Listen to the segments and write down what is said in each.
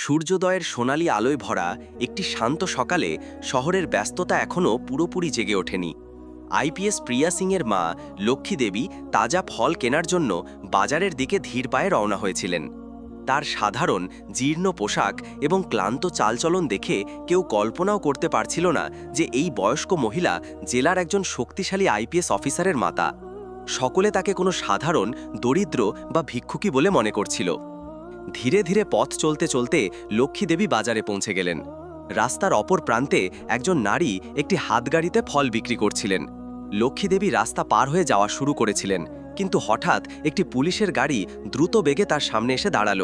সূর্যোদয়ের সোনালি আলোয় ভরা একটি শান্ত সকালে শহরের ব্যস্ততা এখনও পুরোপুরি জেগে ওঠেনি। আইপিএস প্রিয়া সিংয়ের মা লক্ষ্মী দেবী তাজা ফল কেনার জন্য বাজারের দিকে ধীর পায়ে রওনা হয়েছিলেন। তার সাধারণ, জীর্ণ পোশাক এবং ক্লান্ত চালচলন দেখে কেউ কল্পনাও করতে পারছিল না যে এই বয়স্ক মহিলা জেলার একজন শক্তিশালী আইপিএস অফিসারের মাতা। সকলে তাকে কোনো সাধারণ, দরিদ্র বা ভিক্ষুকী বলে মনে করছিল। ধীরে ধীরে পথ চলতে চলতে লক্ষ্মী দেবী বাজারে পৌঁছে গেলেন। রাস্তার অপর প্রান্তে একজন নারী একটি হাতগাড়িতে ফল বিক্রি করছিলেন। লক্ষ্মী দেবী রাস্তা পার হয়ে যাওয়া শুরু করেছিলেন, কিন্তু হঠাৎ একটি পুলিশের গাড়ি দ্রুত বেগে তার সামনে এসে দাঁড়াল।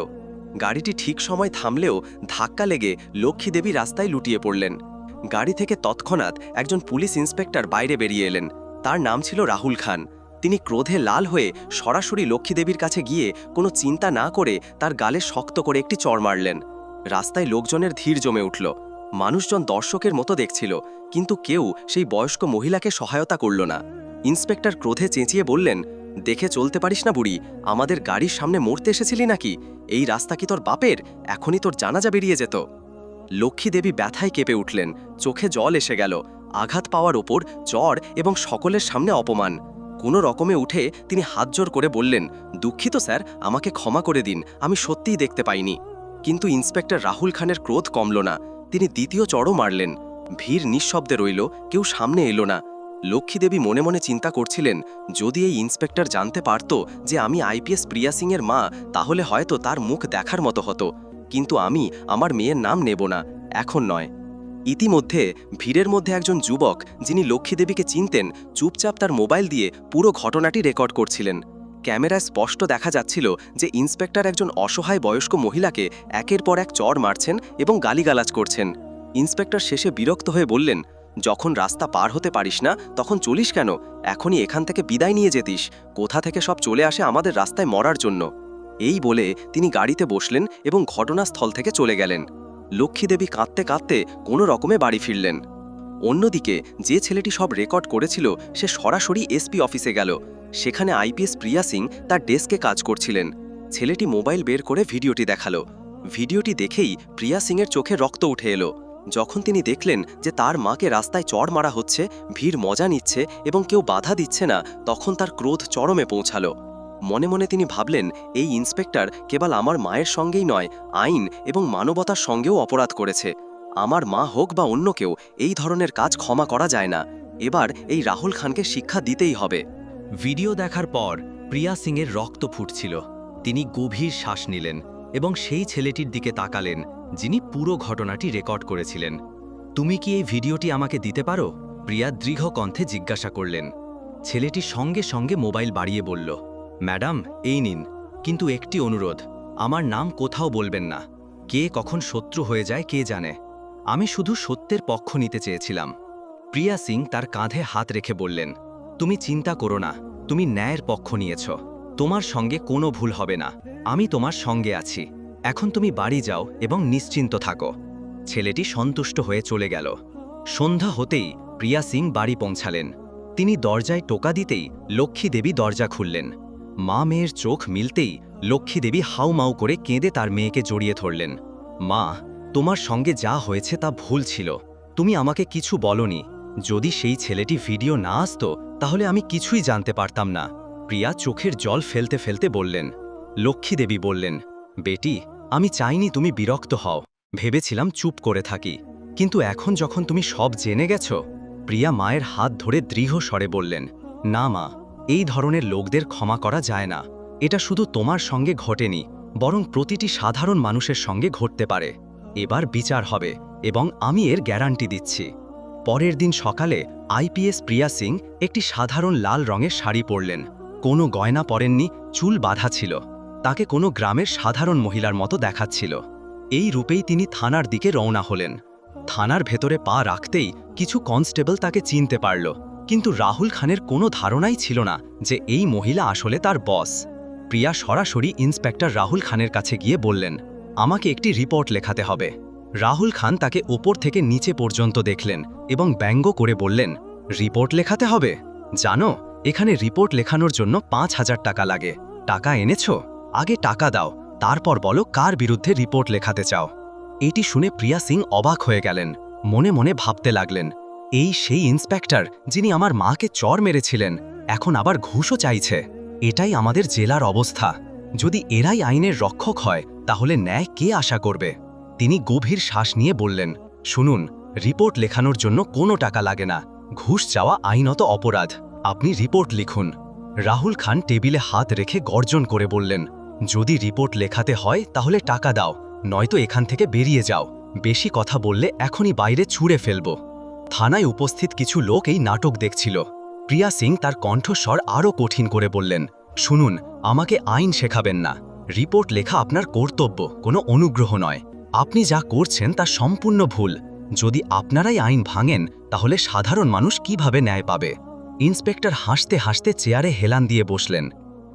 গাড়িটি ঠিক সময় থামলেও ধাক্কা লেগে লক্ষ্মী দেবী রাস্তায় লুটিয়ে পড়লেন। গাড়ি থেকে তৎক্ষণাৎ একজন পুলিশ ইন্সপেক্টর বাইরে বেরিয়ে এলেন। তার নাম ছিল রাহুল খান। তিনি ক্রোধে লাল হয়ে সরাসরি লক্ষ্মীদেবীর কাছে গিয়ে কোনো চিন্তা না করে তার গালে শক্ত করে একটি চর মারলেন। রাস্তায় লোকজনের ধীর জমে উঠল। মানুষজন দর্শকের মতো দেখছিল, কিন্তু কেউ সেই বয়স্ক মহিলাকে সহায়তা করল না। ইন্সপেক্টর ক্রোধে চেঁচিয়ে বললেন, দেখে চলতে পারিস না বুড়ি, আমাদের গাড়ির সামনে মরতে এসেছিলি নাকি? এই রাস্তা কি তোর বাপের? এখনই তোর জানাজা বেরিয়ে যেত। লক্ষ্মীদেবী ব্যথায় কেঁপে উঠলেন, চোখে জল এসে গেল, আঘাত পাওয়ার ওপর জ্বর এবং সকলের সামনে অপমান। কোনো রকমে উঠে তিনি হাত জোর করে বললেন, দুঃখিত স্যার, আমাকে ক্ষমা করে দিন, আমি সত্যিই দেখতে পাইনি। কিন্তু ইন্সপেক্টর রাহুল খানের ক্রোধ কমল না, তিনি দ্বিতীয় চড়ও মারলেন। ভিড় নিঃশব্দে রইল, কেউ সামনে এলো না। লক্ষ্মীদেবী মনে মনে চিন্তা করছিলেন, যদি এই ইন্সপেক্টর জানতে পারত যে আমি আইপিএস প্রিয়া সিংয়ের মা, তাহলে হয়তো তার মুখ দেখার মতো হতো। কিন্তু আমি, আমার মেয়ের নাম নেব না, এখন নয়। ইতিমধ্যে ভিড়ের মধ্যে একজন যুবক যিনি লক্ষ্মী দেবীকে চিনতেন, চুপচাপ তার মোবাইল দিয়ে পুরো ঘটনাটি রেকর্ড করছিলেন। ক্যামেরায় স্পষ্ট দেখা যাচ্ছিল যে ইন্সপেক্টর একজন অসহায় বয়স্ক মহিলাকে একের পর এক চর মারছেন এবং গালিগালাজ করছেন। ইন্সপেক্টর শেষে বিরক্ত হয়ে বললেন, যখন রাস্তা পার হতে পারিস না, তখন চলিস কেন? এখনই এখান থেকে বিদায় নিয়ে যেতিস। কোথা থেকে সব চলে আসে আমাদের রাস্তায় মরার জন্য। এই বলে তিনি গাড়িতে বসলেন এবং ঘটনাস্থল থেকে চলে গেলেন। লক্ষ্মী দেবী কাঁদতে কাঁদতে কোনো রকমে বাড়ি ফিরলেন। অন্যদিকে যে ছেলেটি সব রেকর্ড করেছিল, সে সরাসরি এসপি অফিসে গেল। সেখানে আইপিএস প্রিয়া সিং তার ডেস্কে কাজ করছিলেন। ছেলেটি মোবাইল বের করে ভিডিওটি দেখাল। ভিডিওটি দেখেই প্রিয়া সিংয়ের চোখে রক্ত উঠে এলো। যখন তিনি দেখলেন যে তার মাকে রাস্তায় চড় মারা হচ্ছে, ভিড় মজা নিচ্ছে এবং কেউ বাধা দিচ্ছে না, তখন তার ক্রোধ চরমে পৌঁছালো। মনে মনে তিনি ভাবলেন, এই ইন্সপেক্টর কেবল আমার মায়ের সঙ্গেই নয়, আইন এবং মানবতার সঙ্গেও অপরাধ করেছে। আমার মা হোক বা অন্য কেউ, এই ধরনের কাজ ক্ষমা করা যায় না। এবার এই রাহুল খানকে শিক্ষা দিতেই হবে। ভিডিও দেখার পর প্রিয়া সিংয়ের রক্ত ফুটছিল। তিনি গভীর শ্বাস নিলেন এবং সেই ছেলেটির দিকে তাকালেন, যিনি পুরো ঘটনাটি রেকর্ড করেছিলেন। তুমি কি এই ভিডিওটি আমাকে দিতে পারো? প্রিয়া দৃঢ় কণ্ঠে জিজ্ঞাসা করলেন। ছেলেটি সঙ্গে সঙ্গে মোবাইল বাড়িয়ে বলল ম্যাডাম, এই নিন। কিন্তু একটি অনুরোধ, আমার নাম কোথাও বলবেন না। কে কখন শত্রু হয়ে যায় কে জানে। আমি শুধু সত্যের পক্ষ নিতে চেয়েছিলাম। প্রিয়া সিং তার কাঁধে হাত রেখে বললেন, তুমি চিন্তা করো না, তুমি ন্যায়ের পক্ষ নিয়েছ। তোমার সঙ্গে কোনো ভুল হবে না। আমি তোমার সঙ্গে আছি। এখন তুমি বাড়ি যাও এবং নিশ্চিন্ত থাকো। ছেলেটি সন্তুষ্ট হয়ে চলে গেল। সন্ধ্যা হতেই প্রিয়া সিং বাড়ি পৌঁছালেন। তিনি দরজায় টোকা দিতেই লক্ষ্মী দেবী দরজা খুললেন। মা মেয়ের চোখ মিলতেই লক্ষ্মী দেবী হাউমাউ করে কেঁদে তার মেয়েকে জড়িয়ে ধরলেন। মা, তোমার সঙ্গে যা হয়েছে তা ভুল ছিল। তুমি আমাকে কিছু বলনি। যদি সেই ছেলেটি ভিডিও না আসতো, তাহলে আমি কিছুই জানতে পারতাম না। প্রিয়া চোখের জল ফেলতে ফেলতে বললেন। লক্ষ্মীদেবী বললেন, বেটি, আমি চাইনি তুমি বিরক্ত হও। ভেবেছিলাম চুপ করে থাকি। কিন্তু এখন যখন তুমি সব জেনে গেছ? প্রিয়া মায়ের হাত ধরে দৃঢ় স্বরে বললেন, না মা এই ধরনের লোকদের ক্ষমা করা যায় না। এটা শুধু তোমার সঙ্গে ঘটেনি, বরং প্রতিটি সাধারণ মানুষের সঙ্গে ঘটতে পারে। এবার বিচার হবে, এবং আমি এর গ্যারান্টি দিচ্ছি। পরের দিন সকালে আইপিএস প্রিয়া সিং একটি সাধারণ লাল রঙের শাড়ি পরলেন। কোনো গয়না পরেননি, চুল বাঁধা ছিল। তাকে কোনো গ্রামের সাধারণ মহিলার মতো দেখাচ্ছিল। এই রূপেই তিনি থানার দিকে রওনা হলেন। থানার ভেতরে পা রাখতেই কিছু কনস্টেবল তাকে চিনতে পারল। কিন্তু রাহুল খানের কোনো ধারণাই ছিল না যে এই মহিলা আসলে তার বস। প্রিয়া সরাসরি ইন্সপেক্টর রাহুল খানের কাছে গিয়ে বললেন, আমাকে একটি রিপোর্ট লেখাতে হবে। রাহুল খান তাকে ওপর থেকে নিচে পর্যন্ত দেখলেন এবং ব্যঙ্গ করে বললেন, রিপোর্ট লেখাতে হবে? জানো, এখানে রিপোর্ট লেখানোর জন্য পাঁচ হাজার টাকা লাগে। টাকা এনেছো? আগে টাকা দাও, তারপর বলো কার বিরুদ্ধে রিপোর্ট লেখাতে চাও। এটি শুনে প্রিয়া সিং অবাক হয়ে গেলেন, মনে মনে ভাবতে লাগলেন এই সেই ইন্সপেক্টর যিনি আমার মাকে চর মেরেছিলেন, এখন আবার ঘুষও চাইছে। এটাই আমাদের জেলার অবস্থা। যদি এরাই আইনের রক্ষক হয়, তাহলে ন্যায় কে আশা করবে? তিনি গভীর শ্বাস নিয়ে বললেন, শুনুন, রিপোর্ট লেখানোর জন্য কোনো টাকা লাগে না। ঘুষ চাওয়া আইনত অপরাধ। আপনি রিপোর্ট লিখুন। রাহুল খান টেবিলে হাত রেখে গর্জন করে বললেন, যদি রিপোর্ট লেখাতে হয়, তাহলে টাকা দাও, নয়তো এখান থেকে বেরিয়ে যাও। বেশি কথা বললে এখনই বাইরে ছুঁড়ে ফেলব। থানায় উপস্থিত কিছু লোক এই নাটক দেখছিল। প্রিয়া সিং তার কণ্ঠস্বর আরও কঠিন করে বললেন, শুনুন, আমাকে আইন শেখাবেন না। রিপোর্ট লেখা আপনার কর্তব্য, কোনো অনুগ্রহ নয়। আপনি যা করছেন তা সম্পূর্ণ ভুল। যদি আপনারাই আইন ভাঙেন, তাহলে সাধারণ মানুষ কীভাবে ন্যায় পাবে? ইন্সপেক্টর হাসতে হাসতে চেয়ারে হেলান দিয়ে বসলেন,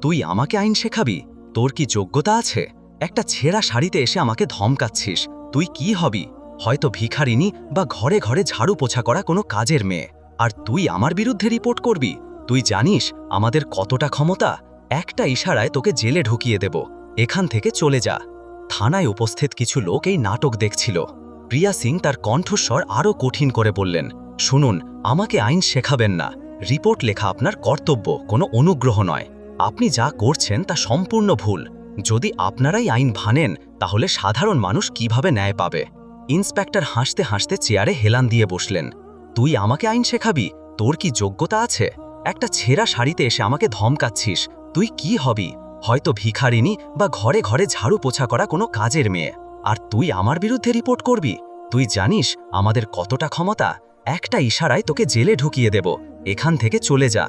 তুই আমাকে আইন শেখাবি? তোর কি যোগ্যতা আছে? একটা ছেঁড়া শাড়িতে এসে আমাকে ধমকাচ্ছিস। তুই কি হবি? হয়তো ভিখারিনী বা ঘরে ঘরে ঝাড়ু পোছা করা কোনো কাজের মেয়ে। আর তুই আমার বিরুদ্ধে রিপোর্ট করবি। তুই জানিস, আমাদের কতটা ক্ষমতা? একটা ইশারায় তোকে জেলে ঢুকিয়ে দেব। এখান থেকে চলে যা। থানায় উপস্থিত কিছু লোক এই নাটক দেখছিল। প্রিয়া সিং তার কণ্ঠস্বর আরও কঠিন করে বললেন, শুনুন, আমাকে আইন শেখাবেন না। রিপোর্ট লেখা আপনার কর্তব্য, কোনো অনুগ্রহ নয়। আপনি যা করছেন তা সম্পূর্ণ ভুল। যদি আপনারাই আইন ভানেন, তাহলে সাধারণ মানুষ কীভাবে ন্যায় পাবে? ইন্সপেক্টর হাসতে হাসতে চেয়ারে হেলান দিয়ে বসলেন। তুই আমাকে আইন শেখাবি? তোর কি যোগ্যতা আছে? একটা ছেঁড়া শাড়িতে এসে আমাকে ধমকাচ্ছিস। তুই কি হবি? হয়তো ভিখারিনী বা ঘরে ঘরে ঝাড়ু পোছা করা কোনো কাজের মেয়ে। আর তুই আমার বিরুদ্ধে রিপোর্ট করবি? তুই জানিস আমাদের কতটা ক্ষমতা? একটা ইশারায় তোকে জেলে ঢুকিয়ে দেব। এখান থেকে চলে যা।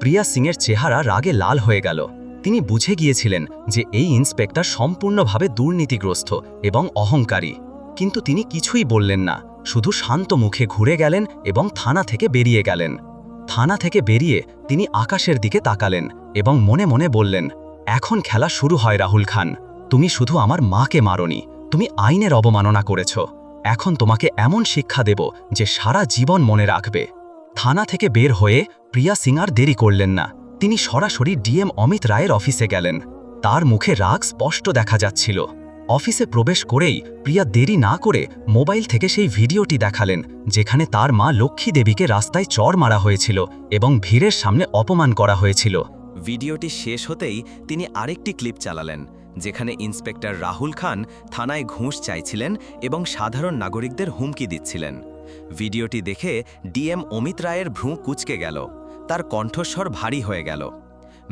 প্রিয়া সিংয়ের চেহারা রাগে লাল হয়ে গেল। তিনি বুঝে গিয়েছিলেন যে এই ইন্সপেক্টর সম্পূর্ণভাবে দুর্নীতিগ্রস্ত এবং অহংকারী। কিন্তু তিনি কিছুই বললেন না। শুধু শান্ত মুখে ঘুরে গেলেন এবং থানা থেকে বেরিয়ে গেলেন। থানা থেকে বেরিয়ে তিনি আকাশের দিকে তাকালেন এবং মনে মনে বললেন, এখন খেলা শুরু হয় রাহুল খান। তুমি শুধু আমার মাকে মারনি। তুমি আইনের অবমাননা করেছ। এখন তোমাকে এমন শিক্ষা দেব যে সারা জীবন মনে রাখবে। থানা থেকে বের হয়ে প্রিয়া সিং আর দেরি করলেন না। তিনি সরাসরি ডিএম অমিত রায়ের অফিসে গেলেন। তার মুখে রাগ স্পষ্ট দেখা যাচ্ছিল। অফিসে প্রবেশ করেই প্রিয়া দেরি না করে মোবাইল থেকে সেই ভিডিওটি দেখালেন, যেখানে তার মা লক্ষ্মী দেবীকে রাস্তায় চর মারা হয়েছিল এবং ভিড়ের সামনে অপমান করা হয়েছিল। ভিডিওটি শেষ হতেই তিনি আরেকটি ক্লিপ চালালেন, যেখানে ইন্সপেক্টর রাহুল খান থানায় ঘুষ চাইছিলেন এবং সাধারণ নাগরিকদের হুমকি দিচ্ছিলেন। ভিডিওটি দেখে ডিএম অমিত রায়ের ভ্রু কুচকে গেল, তার কণ্ঠস্বর ভারী হয়ে গেল।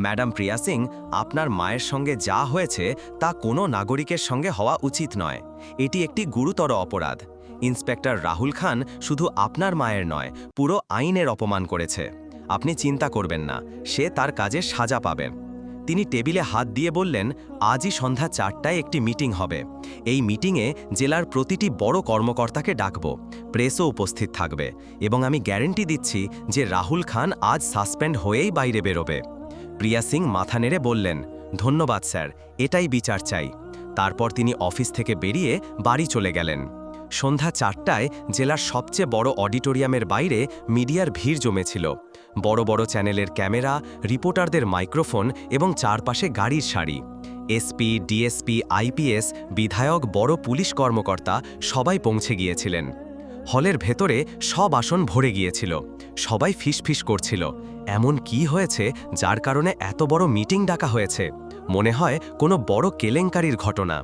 ম্যাডাম প্রিয়া সিং, আপনার মায়ের সঙ্গে যা হয়েছে তা কোনো নাগরিকের সঙ্গে হওয়া উচিত নয়। এটি একটি গুরুতর অপরাধ। ইন্সপেক্টর রাহুল খান শুধু আপনার মায়ের নয়, পুরো আইনের অপমান করেছে। আপনি চিন্তা করবেন না, সে তার কাজে সাজা পাবে। তিনি টেবিলে হাত দিয়ে বললেন, আজই সন্ধ্যা চারটায় একটি মিটিং হবে। এই মিটিংয়ে জেলার প্রতিটি বড় কর্মকর্তাকে ডাকব। প্রেসও উপস্থিত থাকবে এবং আমি গ্যারেন্টি দিচ্ছি যে রাহুল খান আজ সাসপেন্ড হয়েই বাইরে বেরোবে। প্রিয়া সিং মাথা নেড়ে বললেন, ধন্যবাদ স্যার, এটাই বিচার চাই। তারপর তিনি অফিস থেকে বেরিয়ে বাড়ি চলে গেলেন। সন্ধ্যা চারটায় জেলার সবচেয়ে বড় অডিটোরিয়ামের বাইরে মিডিয়ার ভিড় জমেছিল। বড় বড় চ্যানেলের ক্যামেরা, রিপোর্টারদের মাইক্রোফোন এবং চারপাশে গাড়ির সারি। এসপি, ডিএসপি, আইপিএস, বিধায়ক, বড় পুলিশ কর্মকর্তা সবাই পৌঁছে গিয়েছিলেন। হলের ভেতরে সব আসন ভরে গিয়েছিল। সবাই ফিসফিস করছিল। এমন কি হয়েছে যার কারণে এত বড় মিটিং ডাকা হয়েছে? মনে হয় কোনো বড় কেলেঙ্কারির ঘটনা।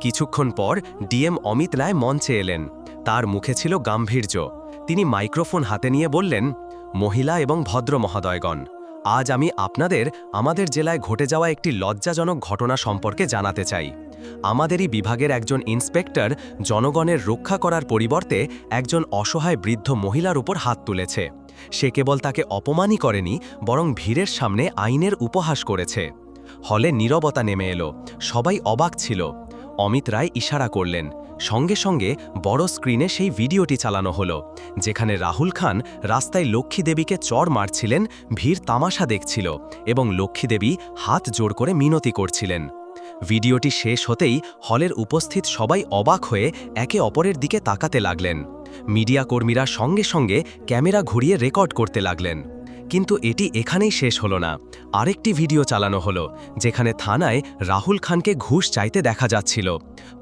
কিছুক্ষণ পর ডিএম অমিত রায় মঞ্চে এলেন। তার মুখে ছিল গাম্ভীর্য। তিনি মাইক্রোফোন হাতে নিয়ে বললেন, মহিলা এবং ভদ্র মহোদয়গণ, আজ আমি আপনাদের আমাদের জেলায় ঘটে যাওয়া একটি লজ্জাজনক ঘটনা সম্পর্কে জানাতে চাই। আমাদেরই বিভাগের একজন ইন্সপেক্টর জনগণের রক্ষা করার পরিবর্তে একজন অসহায় বৃদ্ধ মহিলার উপর হাত তুলেছে। সে কেবল তাকে অপমানই করেনি, বরং ভিড়ের সামনে আইনের উপহাস করেছে। হলে নীরবতা নেমে এলো, সবাই অবাক ছিল। অমিত রায় ইশারা করলেন, সঙ্গে সঙ্গে বড় স্ক্রিনে সেই ভিডিওটি চালানো হলো, যেখানে রাহুল খান রাস্তায় লক্ষ্মী দেবীকে চর মারছিলেন, ভিড় তামাশা দেখছিল এবং লক্ষ্মী দেবী হাত জোর করে মিনতি করছিলেন। ভিডিওটি শেষ হতেই হলের উপস্থিত সবাই অবাক হয়ে একে অপরের দিকে তাকাতে লাগলেন। মিডিয়া কর্মীরা সঙ্গে সঙ্গে ক্যামেরা ঘুরিয়ে রেকর্ড করতে লাগলেন। কিন্তু এটি এখানেই শেষ হলো না। আরেকটি ভিডিও চালানো হলো, যেখানে থানায় রাহুল খানকে ঘুষ চাইতে দেখা যাচ্ছিল।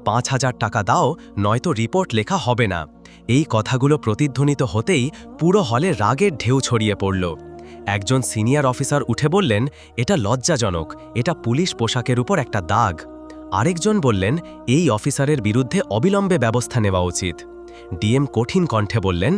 পাঁচ হাজার টাকা দাও, নয়তো রিপোর্ট লেখা হবে না। এই কথাগুলো প্রতিধ্বনিত হতেই পুরো হলে রাগের ঢেউ ছড়িয়ে পড়ল। একজন সিনিয়র অফিসার উঠে বললেন, এটা লজ্জাজনক, এটা পুলিশ পোশাকের উপর একটা দাগ। আরেকজন বললেন, এই অফিসারের বিরুদ্ধে অবিলম্বে ব্যবস্থা নেওয়া উচিত। ডিএম কঠিন কণ্ঠে বললেন,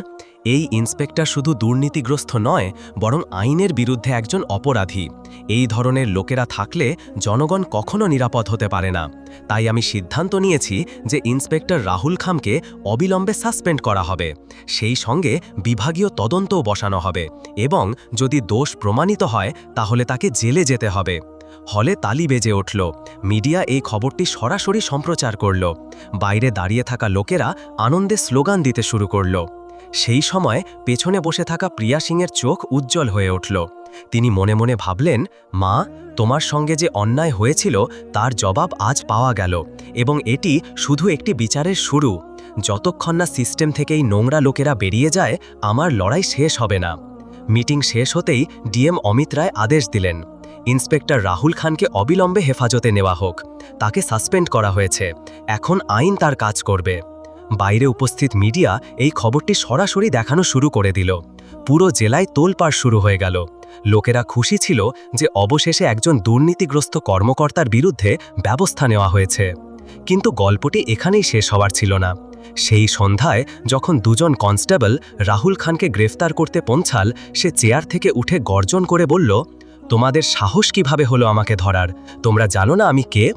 এই ইন্সপেক্টর শুধু দুর্নীতিগ্রস্ত নয়, বরং আইনের বিরুদ্ধে একজন অপরাধী। এই ধরনের লোকেরা থাকলে জনগণ কখনো নিরাপদ হতে পারে না। তাই আমি সিদ্ধান্ত নিয়েছি যে ইন্সপেক্টর রাহুল খামকে অবিলম্বে সাসপেন্ড করা হবে। সেই সঙ্গে বিভাগীয় তদন্তও বসানো হবে এবং যদি দোষ প্রমাণিত হয়, তাহলে তাকে জেলে যেতে হবে। হলে তালি বেজে উঠল। মিডিয়া এই খবরটি সরাসরি সম্প্রচার করল। বাইরে দাঁড়িয়ে থাকা লোকেরা আনন্দে স্লোগান দিতে শুরু করল। সেই সময় পেছনে বসে থাকা প্রিয়া সিংয়ের চোখ উজ্জ্বল হয়ে উঠল। তিনি মনে মনে ভাবলেন, মা, তোমার সঙ্গে যে অন্যায় হয়েছিল তার জবাব আজ পাওয়া গেল এবং এটি শুধু একটি বিচারের শুরু। যতক্ষণ না সিস্টেম থেকেই নোংরা লোকেরা বেরিয়ে যায়, আমার লড়াই শেষ হবে না। মিটিং শেষ হতেই ডিএম অমিত রায় আদেশ দিলেন। ইন্সপেক্টর রাহুল খানকে অবিলম্বে হেফাজতে নেওয়া হোক। তাকে সাসপেন্ড করা হয়েছে। এখন আইন তার কাজ করবে। বাইরে উপস্থিত মিডিয়া এই খবরটি সরাসরি দেখানো শুরু করে দিল। পুরো জেলায় তোলপাড় শুরু হয়ে গেল। লোকেরা খুশি ছিল যে অবশেষে একজন দুর্নীতিগ্রস্ত কর্মকর্তার বিরুদ্ধে ব্যবস্থা নেওয়া হয়েছে। কিন্তু গল্পটি এখানেই শেষ হওয়ার ছিল না। সেই সন্ধ্যায় যখন দুজন কনস্টেবল রাহুল খানকে গ্রেফতার করতে পৌঁছাল, সে চেয়ার থেকে উঠে গর্জন করে বলল তোমাদের সাহস কীভাবে হলো আমাকে ধরার? তোমরা জানো না আমি কে?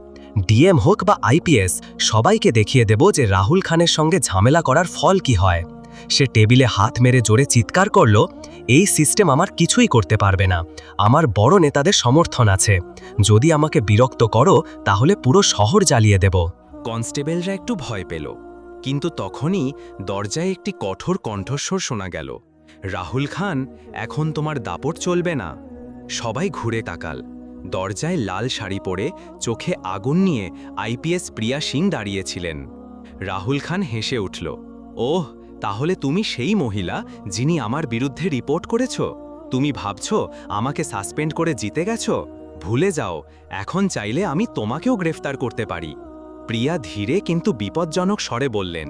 ডিএম হোক বা আইপিএস, সবাইকে দেখিয়ে দেব যে রাহুল খানের সঙ্গে ঝামেলা করার ফল কি হয়। সে টেবিলে হাত মেরে জোরে চিৎকার করল, এই সিস্টেম আমার কিছুই করতে পারবে না। আমার বড় নেতাদের সমর্থন আছে। যদি আমাকে বিরক্ত করো, তাহলে পুরো শহর জ্বালিয়ে দেব। কনস্টেবলরা একটু ভয় পেল। কিন্তু তখনই দরজায় একটি কঠোর কণ্ঠস্বর শোনা গেল। রাহুল খান, এখন তোমার দাপট চলবে না। সবাই ঘুরে তাকাল। দরজায় লাল শাড়ি পরে চোখে আগুন নিয়ে আইপিএস প্রিয়া সিং দাঁড়িয়েছিলেন। রাহুল খান হেসে উঠল, ওহ, তাহলে তুমি সেই মহিলা যিনি আমার বিরুদ্ধে রিপোর্ট করেছ? তুমি ভাবছ আমাকে সাসপেন্ড করে জিতে গেছ? ভুলে যাও, এখন চাইলে আমি তোমাকেও গ্রেফতার করতে পারি। প্রিয়া ধীরে কিন্তু বিপজ্জনক স্বরে বললেন,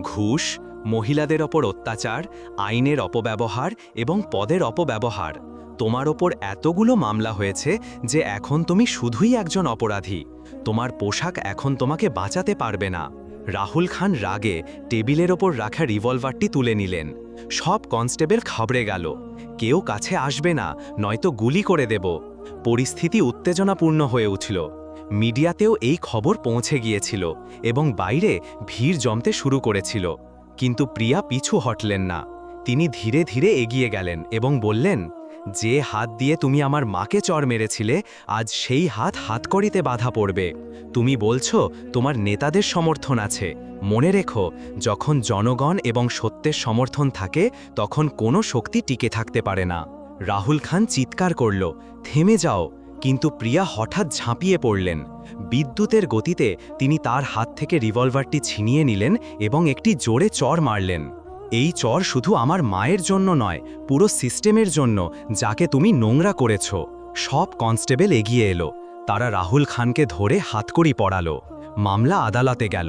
ঘুষ, মহিলাদের ওপর অত্যাচার, আইনের অপব্যবহার এবং পদের অপব্যবহার তোমার ওপর এতগুলো মামলা হয়েছে যে এখন তুমি শুধুই একজন অপরাধী। তোমার পোশাক এখন তোমাকে বাঁচাতে পারবে না। রাহুল খান রাগে টেবিলের ওপর রাখা রিভলভারটি তুলে নিলেন। সব কনস্টেবল খাবড়ে গেল। কেউ কাছে আসবে না, নয়তো গুলি করে দেব। পরিস্থিতি উত্তেজনাপূর্ণ হয়ে উঠল। মিডিয়াতেও এই খবর পৌঁছে গিয়েছিল এবং বাইরে ভিড় জমতে শুরু করেছিল। কিন্তু প্রিয়া পিছু হটলেন না। তিনি ধীরে ধীরে এগিয়ে গেলেন এবং বললেন যে হাত দিয়ে তুমি আমার মাকে চর মেরেছিলে, আজ সেই হাত হাতকড়িতে বাধা পড়বে। তুমি বলছো, তোমার নেতাদের সমর্থন আছে। মনে রেখো, যখন জনগণ এবং সত্যের সমর্থন থাকে, তখন কোনো শক্তি টিকে থাকতে পারে না। রাহুল খান চিৎকার করল, থেমে যাও। কিন্তু প্রিয়া হঠাৎ ঝাঁপিয়ে পড়লেন। বিদ্যুতের গতিতে তিনি তার হাত থেকে রিভলভারটি ছিনিয়ে নিলেন এবং একটি জোরে চর মারলেন। এই চর শুধু আমার মায়ের জন্য নয়, পুরো সিস্টেমের জন্য, যাকে তুমি নোংরা করেছ। সব কনস্টেবল এগিয়ে এলো। তারা রাহুল খানকে ধরে হাতকড়ি পড়ালো মামলা আদালতে গেল।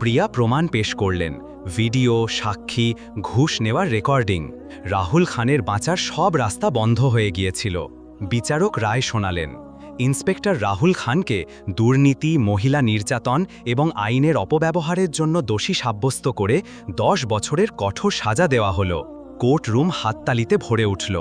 প্রিয়া প্রমাণ পেশ করলেন। ভিডিও, সাক্ষী, ঘুষ নেওয়ার রেকর্ডিং। রাহুল খানের বাঁচার সব রাস্তা বন্ধ হয়ে গিয়েছিল। বিচারক রায় শোনালেন। ইন্সপেক্টর রাহুল খানকে দুর্নীতি, মহিলা নির্যাতন এবং আইনের অপব্যবহারের জন্য দোষী সাব্যস্ত করে দশ বছরের কঠোর সাজা দেওয়া হলো। কোর্ট রুম হাততালিতে ভরে উঠল।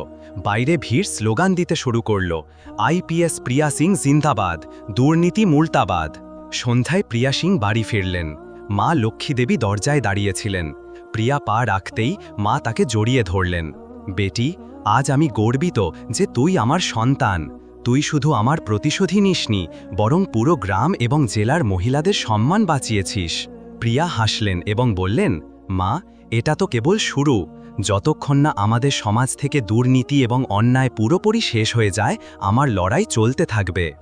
বাইরে ভিড় স্লোগান দিতে শুরু করল। আইপিএস প্রিয়া সিং জিন্দাবাদ, দুর্নীতি মুলতাবাদ। সন্ধ্যায় প্রিয়া সিং বাড়ি ফিরলেন। মা লক্ষ্মী দেবী দরজায় দাঁড়িয়েছিলেন। প্রিয়া পা রাখতেই মা তাকে জড়িয়ে ধরলেন। বেটি, আজ আমি গর্বিত যে তুই আমার সন্তান। তুই শুধু আমার প্রতিশোধই নিসনি, বরং পুরো গ্রাম এবং জেলার মহিলাদের সম্মান বাঁচিয়েছিস। প্রিয়া হাসলেন এবং বললেন, মা, এটা তো কেবল শুরু। যতক্ষণ না আমাদের সমাজ থেকে দুর্নীতি এবং অন্যায় পুরোপুরি শেষ হয়ে যায়, আমার লড়াই চলতে থাকবে।